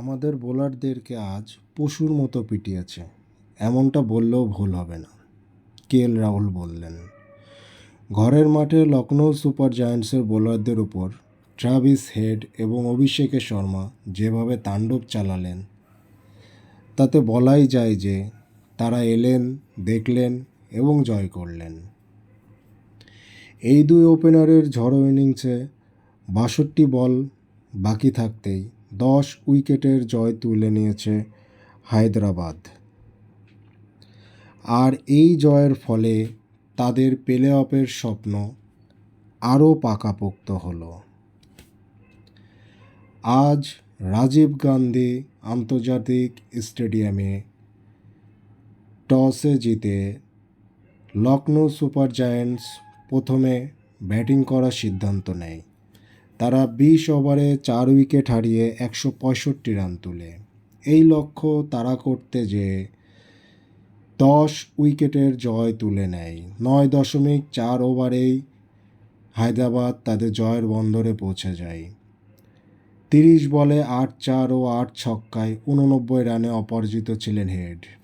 আমাদের বোলারদেরকে আজ পশুর মতো পিটিয়েছে। এমনটা বললেও ভুল হবে না। কে এল রাহুল বললেন। ঘরের মাঠে লখনৌ সুপার জায়ান্টসের বোলারদের উপর ট্রাভিস হেড এবং অভিষেকে শর্মা যেভাবে তাণ্ডব চালালেন, তাতে বলাই যায় যে তারা এলেন, দেখলেন এবং জয় করলেন। এই দুই ওপেনারের ঝড়ো ইনিংসে বাষট্টি বল বাকি থাকতেই দশ উইকেটের জয় তুলে নিয়েছে হায়দ্রাবাদ। আর এই জয়ের ফলে তাদের প্লে অফের স্বপ্ন আরও পাকাপোক্ত হলো। আজ রাজীব গান্ধী আন্তর্জাতিক স্টেডিয়ামে টসে জিতে লখনৌ সুপার জায়ান্টস প্রথমে ব্যাটিং করার সিদ্ধান্ত নেয়। তারা বিশ ওভারে চার উইকেট হারিয়ে একশো পঁয়ষট্টি রান তুলে। এই লক্ষ্য তারা করতে যে দশ উইকেটের জয় তুলে নেয়। নয় দশমিক চার ওভারেই হায়দ্রাবাদ তাদের জয়ের বন্দরে পৌঁছে যায়। তিরিশ বলে আট চার ও আট ছক্কায় উননব্বই রানে অপরাজিত ছিলেন হেড।